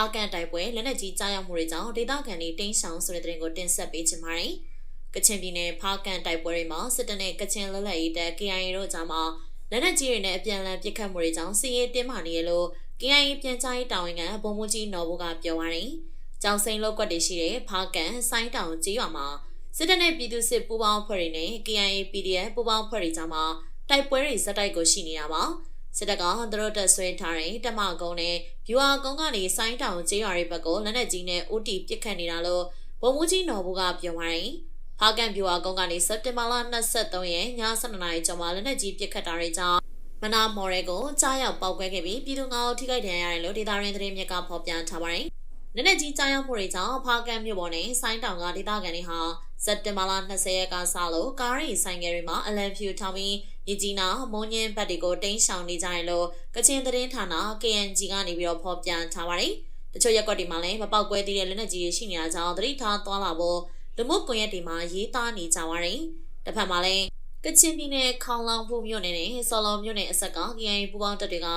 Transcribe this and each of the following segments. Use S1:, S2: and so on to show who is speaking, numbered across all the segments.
S1: ာကန်တိုက်ပွဲလက်နက်ကြီးကြားရောက်မှုတွေကြောင့်ဒေသခံတွေတင်းရှောင်ဆိုတဲ့တဲ့ရင်ကိုတင်ဆက်ပေးချင်ပါတယ်။ကချင်ပြည်နယ်ဖားကန်တိုက်ပွဲတွေမှာစစ်တပ်နဲ့ကချင်လက်လက်ရေးတပ် KIA တို့ကြားမှာလက်နက်ကြီးတွေနဲ့အပြန်အလှန်ပစ်ခတ်မှုတွေကြောင့်စစ်ရေးတင်းမာနေရလို့ KIA ပြန်ကြားရေးတာဝန်ခံဗိုလ်မှူးကြီးနော်ဘူကပြောပါရယ်။ကြောင်စိန်လောက်ကွက်တွေရှိတဲ့ဖားကန်ဆိုင်းတောင်ကြီးရွာမှာစစ်တပ်နဲ့ပြည်သူစစ်ပူးပေါင်းဖွဲ့တွေနဲ့ KIA PDF ပူးပေါင်းဖွဲ့တွေကြားမှာတိုက်ပွဲတွေဇက်တိုက်ကိုရှိနေတာပါ။ စစ်တပ်ကသူတို့တက်ဆွဲထားတဲ့တမကုန်းနဲ့ဗျူဟာကုန်းကနေဆိုင်းတောင်ကျေးရွာတွေဘက်ကိုလက်နက်ကြီးနဲ့ဦးတီပစ်ခတ်နေတာလို့ဗိုလ်မှူးကြီးနော်ဘူးကပြောပါရယ်။ဖားကန်ဗျူဟာကုန်းကနေစက်တင်ဘာလ23ရက်ည7:00နာရီကျော်မှာလက်နက်ကြီးပစ်ခတ်တာတွေကြောင့်မနာမော်ရဲကိုကြားရောက်ပောက်ကွဲခဲ့ပြီးပြည်သူငါးဦးထိခိုက်ဒဏ်ရာရတယ်လို့ဒေတာရင်းသတင်းမြစ်ကဖော်ပြထားပါတယ်။ လက်နက်ကြီးကြားရောက်မှုတွေကြောင့်ဖားကန်မြို့ပေါ်နဲ့ဆိုင်းတောင်ကဒေသခံတွေဟာစက်တင်ဘာလ20ရက်ကစလို့ကားရီဆိုင်ငယ်တွေမှာအလံဖြူထောင်ပြီးမြကြီးနာမုံညင်းဘက်တွေကိုတင်းရှောင်နေကြတယ်လို့ကချင်သတင်းဌာန KNG ကနေပြီးတော့ဖော်ပြထားပါတယ်။တချို့ရက်ကွက်တွေမှာလည်းမပေါက်ကွဲသေးတဲ့လက်နက်ကြီးတွေရှိနေတာကြောင့်သတိထားသွားလာဖို့လူမှုကွန်ရက်တွေမှာရေးသားနေကြပါတယ်။တစ်ဖက်မှာလည်းကချင်ပြည်နယ်ခေါင်လောင်ဖို့မြို့နယ်နဲ့စော်လော်မြို့နယ်အဆက်က KNG ပူပေါင်းတပ်တွေက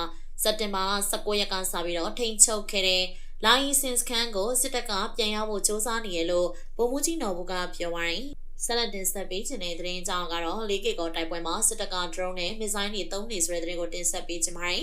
S1: စက်တင်ဘာ19ရက်ကစပြီးတော့ထိန်းချုပ်ခဲ့တဲ့ လိုင်းစင်စခန်းကိုစစ်တပ်ကပြန်ရောက်ဖို့စ조사နေရလို့ဗိုလ်မှူးကြီးနော်ဘူးကပြောပါရယ်ဆက်လက်တင်ဆက်ပေးခြင်းတဲ့သတင်းကြောင်းကတော့၄ကီကောတိုက်ပွဲမှာစစ်တပ်က drone နဲ့ missile တွေသုံးနေဆိုတဲ့သတင်းကိုတင်ဆက်ပေးခြင်းပါတယ်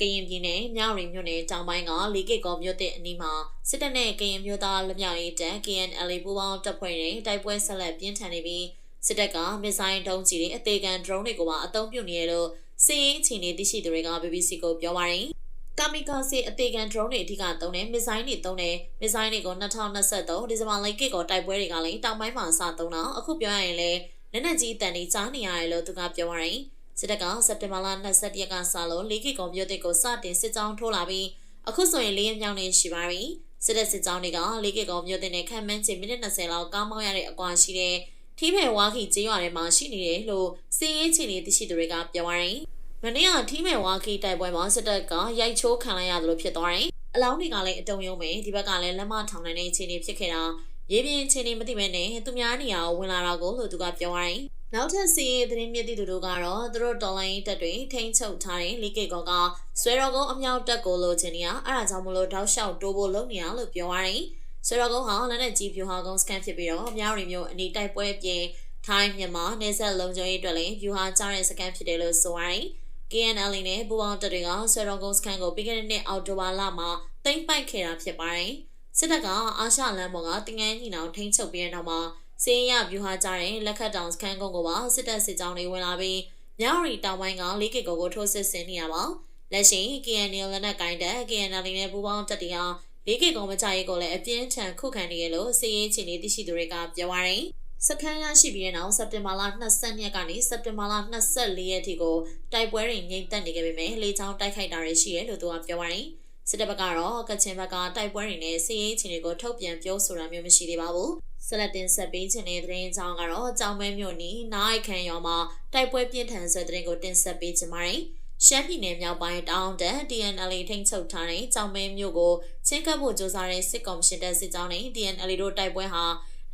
S1: ကရင်ပြည်နယ်မြောက်ရီမြို့နယ်တောင်ပိုင်းကလီကစ်ကောမြို့တဲ့အနီးမှာစစ်တပ်နဲ့ကရင်မြို့သားလူမျိုးရေးတပ် KNLA ပူးပေါင်းတပ်ဖွဲ့တွေတိုက်ပွဲဆက်လက်ပြင်းထန်နေပြီးစစ်တပ်ကမစ်ဆိုင်ဒုံးကြီးတွေအသေးခံ drone တွေကိုပါအသုံးပြုနေရလို့စီးရင်အခြေအနေသိရှိသူတွေက BBC ကိုပြောပါတယ် ကာမီကာစီအသေးခံ drone တွေအဓိကသုံးတယ်မစ်ဆိုင်တွေသုံးတယ်မစ်ဆိုင်တွေကို2023ဒီဇင်ဘာလကစ်ကိုတိုက်ပွဲတွေကလည်းတောင်ပိုင်းမှာစသုံးတော့အခုပြောရရင်လည်းလက်နက်ကြီးတန်တွေကြားနေရတယ်လို့သူကပြောပါတယ်စစ်တပ်ကစက်တင်ဘာလ22ရက်ကစလို့လေးကစ်ကုံမြို့တစ်ကိုစတင်စစ်ကြောင်းထိုးလာပြီးအခုဆိုရင်လေးရမြောင်းနေရှိပါပြီစစ်တပ်စစ်ကြောင်းတွေကလေးကစ်ကုံမြို့တစ်နဲ့ခံမှန်းချင်မိနစ်20လောက်ကားမောင်းရတဲ့အကွာရှိတဲ့ထီးဖယ်ဝါခီကျေးရွာထဲမှာရှိနေတယ်လို့စီးရင်ချီနေသိရှိသူတွေကပြောပါတယ် မနေ့ကထီးမယ်ဝါခီတိုက်ပွဲမှာစစ်တပ်ကရိုက်ချိုးခံလိုက်ရသလိုဖြစ်သွားတယ်။အလောင်းတွေကလည်းအတုံယုံပဲဒီဘက်ကလည်းလက်မထောင်နိုင်တဲ့အခြေအနေဖြစ်ခဲ့တာရေပြင်အခြေအနေမသိမဲနဲ့သူများနေရာကိုဝင်လာတာကိုလို့သူကပြောရတယ်။နောက်ထပ်စီးရင်သတင်းမြစ်တီသူတို့ကတော့သူတို့တော်လိုင်းတက်တွေထိန်းချုပ်ထားတဲ့လီကေကောကဆွဲတော်ကုန်းအမြောက်တက်ကိုလိုချင်နေရအဲ့ဒါကြောင့်မလို့တောက်လျှောက်တိုးဖို့လုပ်နေရလို့ပြောရတယ်။ဆွဲတော်ကုန်းဟာလက်နဲ့ကြီးဖြူဟာကုန်းစကန်ဖြစ်ပြီးတော့အများရီမျိုးအနေတိုက်ပွဲပြင်ထိုင်းမြန်မာနေဆက်လုံခြုံရေးအတွက်လည်းဖြူဟာကြားတဲ့စကန်ဖြစ်တယ်လို့ဆိုရတယ်။ KNL နဲ့ပူပေါင်းတပ်တွေကဆယ်တော်ကုန်းစခန်းကိုပြီးခဲ့တဲ့နှစ်အောက်တိုဘာလမှာသိမ်းပိုက်ခဲ့တာဖြစ်ပါတယ်။စစ်တပ်ကအာရှလမ်းပေါ်ကတင်ငန်းညီနောင်ထိန်းချုပ်ပြီးတဲ့နောက်မှာစင်းရဗျူဟာကြတဲ့လက်ခတ်တောင်စခန်းကုန်းကိုပါစစ်တပ်စစ်ကြောင်းတွေဝင်လာပြီးမြောက်ရီတောင်ပိုင်းကလေးကစ်ကိုကိုထိုးစစ်ဆင်နေရပါလက်ရှိ KNL လက်နက်ကိုင်းတပ် KNL နဲ့ပူပေါင်းတပ်တွေကလေးကစ်ကုန်းမကြရေးကိုလည်းအပြင်းထန်ခုခံနေရလို့စီးရင်ချီနေသိရှိသူတွေကပြောပါရယ်။ စခန်းရရှိပြီးတဲ့နောက်စက်တင်ဘာလ22ရက်ကနေစက်တင်ဘာလ24ရက်ထိကိုတိုက်ပွဲတွေငြိမ်သက်နေခဲ့ပေမဲ့လေကြောင်းတိုက်ခိုက်တာတွေရှိတယ်လို့သူကပြောပါတယ်။စစ်တပ်ဘက်ကတော့ကချင်ဘက်ကတိုက်ပွဲတွေနဲ့စီးရေးချင်းတွေကိုထုတ်ပြန်ပြောဆိုတာမျိုးမရှိသေးပါဘူး။ဆက်လက်တင်ဆက်ပေးခြင်းတဲ့သတင်းကြောင်းကတော့ကြောင်မဲမြို့နီနိုင်ခန်ရွာမှာတိုက်ပွဲပြင်းထန်ဆွဲတဲ့သတင်းကိုတင်ဆက်ပေးခြင်းပါတယ်။ရှမ်းပြည်နယ်မြောက်ပိုင်းတောင်တန်း DNL ထိန်းချုပ်ထားတဲ့ကြောင်မဲမြို့ကိုချင်းကပ်ဖို့ကြိုးစားတဲ့စစ်ကောင်ရှင်တပ်စစ်ကြောင်းနဲ့ DNL တို့တိုက်ပွဲဟာ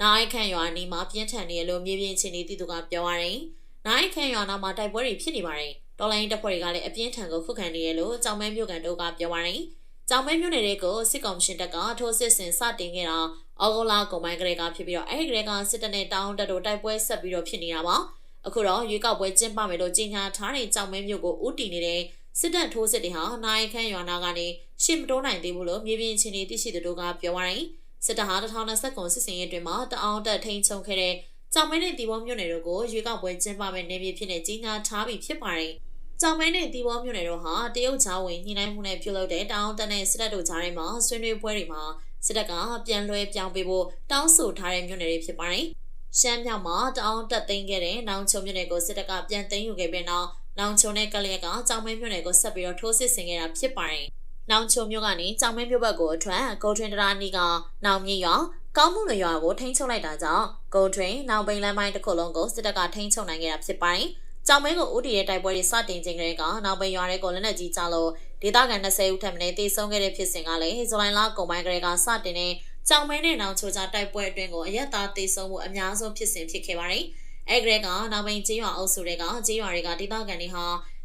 S1: နိုင်ခန့်ရွာနီးမှာပြင်းထန်နေလို့မြေပြင်ချင်းနေတည်သူကပြောရတယ်။နိုင်ခန့်ရွာနားမှာတိုက်ပွဲတွေဖြစ်နေပါတယ်။တော်လိုင်းတပ်ဖွဲ့တွေကလည်းအပြင်းထန်ကိုခုခံနေရလို့ကြောင်မဲမြို့ကန်တို့ကပြောပါတယ်။ကြောင်မဲမြို့နယ်တွေကိုစစ်ကောင်ရှင်တပ်ကထိုးစစ်ဆင်စတင်ခဲ့တာအော်ဂိုလာကုံပိုင်းကလေးကဖြစ်ပြီးတော့အဲဒီကလေးကစစ်တပ်နဲ့တောင်းတက်တို့တိုက်ပွဲဆက်ပြီးတော့ဖြစ်နေတာပါ။အခုတော့ရွေးကောက်ပွဲကျင်းပမယ်လို့ကြေညာထားတဲ့ကြောင်မဲမြို့ကိုဦးတည်နေတဲ့စစ်တပ်ထိုးစစ်တွေဟာနိုင်ခန့်ရွာနာကနေရှစ်မတိုးနိုင်သေးဘူးလို့မြေပြင်ချင်းနေသိရှိသူတို့ကပြောပါတယ်။ စစ်တပ်ဟာ2020ခုစစ်စင်ရေးအတွင်းမှာတအောင်တက်ထိန်ချုံခဲ့တဲ့ကြောင်မဲနဲ့တီဘောမြို့နယ်တို့ကိုရွေးကောက်ပွဲကျင်းပမဲ့နေပြည်ဖြစ်နေကြီးညာထားပြီးဖြစ်ပါတယ်။ကြောင်မဲနဲ့တီဘောမြို့နယ်တို့ဟာတရုတ်ချားဝင်ညှိနှိုင်းမှုနဲ့ပြုလုပ်တဲ့တအောင်တက်နဲ့စစ်တပ်တို့ကြားထဲမှာဆွေးနွေးပွဲတွေမှာစစ်တပ်ကပြန်လွှဲပြောင်းပေးဖို့တောင်းဆိုထားတဲ့မြို့နယ်တွေဖြစ်ပါတယ်။ရှမ်းမြောက်မှာတအောင်တက်သိမ်းခဲ့တဲ့နောင်ချုံမြို့နယ်ကိုစစ်တပ်ကပြန်သိမ်းယူခဲ့ပြီးနောက်နောင်ချုံနဲ့ကလျက်ကကြောင်မဲမြို့နယ်ကိုဆက်ပြီးတော့ထိုးစစ်ဆင်ခဲ့တာဖြစ်ပါတယ်။ နောင်ချုံမြို့ကနေကြောင်မင်းမြို့ဘက်ကိုအထွက်ဂုတ်ထွင်တရာနီကနောင်မြင့်ရွာကောင်းမှုလွရွာကိုထိန်းချုပ်လိုက်တာကြောင့်ဂုတ်ထွင်နောင်ပိန်လမ်းပိုင်းတစ်ခုလုံးကိုစစ်တပ်ကထိန်းချုပ်နိုင်ခဲ့တာဖြစ်ပါတယ်။ကြောင်မင်းကိုဥတီရဲ့တိုက်ပွဲတွေစတင်ခြင်းကလေးကနောင်ပိန်ရွာတဲ့ကိုလက်နက်ကြီးကျလို့ဒေသခံ20ဦးထပ်မံတေဆုံးခဲ့တဲ့ဖြစ်စဉ်ကလည်းဇူလိုင်လကုန်ပိုင်းကလေးကစတင်တဲ့ကြောင်မင်းနဲ့နောင်ချိုချတိုက်ပွဲအတွင်းကိုအရက်သားတေဆုံးမှုအများဆုံးဖြစ်စဉ်ဖြစ်ခဲ့ပါတယ်။အဲဂရက်ကနောင်ပိန်ကျေးရွာအုပ်စုတွေကကျေးရွာတွေကဒေသခံတွေဟာ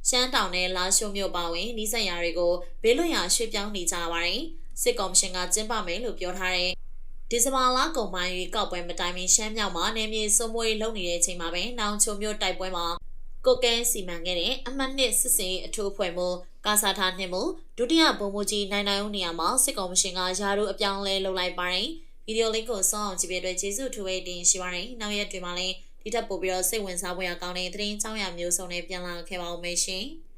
S1: ရှမ်းတောင်နဲ့လာရှိုးမြို့ပါဝင်နီးစပ်ရာတွေကိုဘေးလွတ်ရာရွှေ့ပြောင်းနေကြပါတယ်စစ်ကော်မရှင်ကကျင်းပမယ်လို့ပြောထားတဲ့ဒီဇင်ဘာလကုန်ပိုင်းရွေးကောက်ပွဲမတိုင်မီရှမ်းမြောက်မှာနေမြေစုံမွေးလုပ်နေတဲ့အချိန်မှာပဲနောင်ချုံမျိုးတိုက်ပွဲမှာကိုကန်းစီမံခဲ့တဲ့အမှတ်နှစ်စစ်စင်အထူးအဖွဲ့မှုကာစာထားနှင့်မှုဒုတိယဗိုလ်မှူးကြီးနိုင်နိုင်ဦးနေရာမှာစစ်ကော်မရှင်ကယာတို့အပြောင်းလဲလုပ်လိုက်ပါတယ်ဗီဒီယိုလင့်ကိုစောင့်အောင်ကြည့်ပြတဲ့ကျေးဇူးထူဝေးတင်ရှိပါတယ်နောက်ရက်တွေမှာလည်း ဒီထက်ပိုပြီးတော့စိတ်ဝင်စားဖွယ်ကောင်းတဲ့သတင်းအကြောင်းအရာမျိုးစုံနဲ့ပြန်လာခဲ့ပါဦးမယ်ရှင်။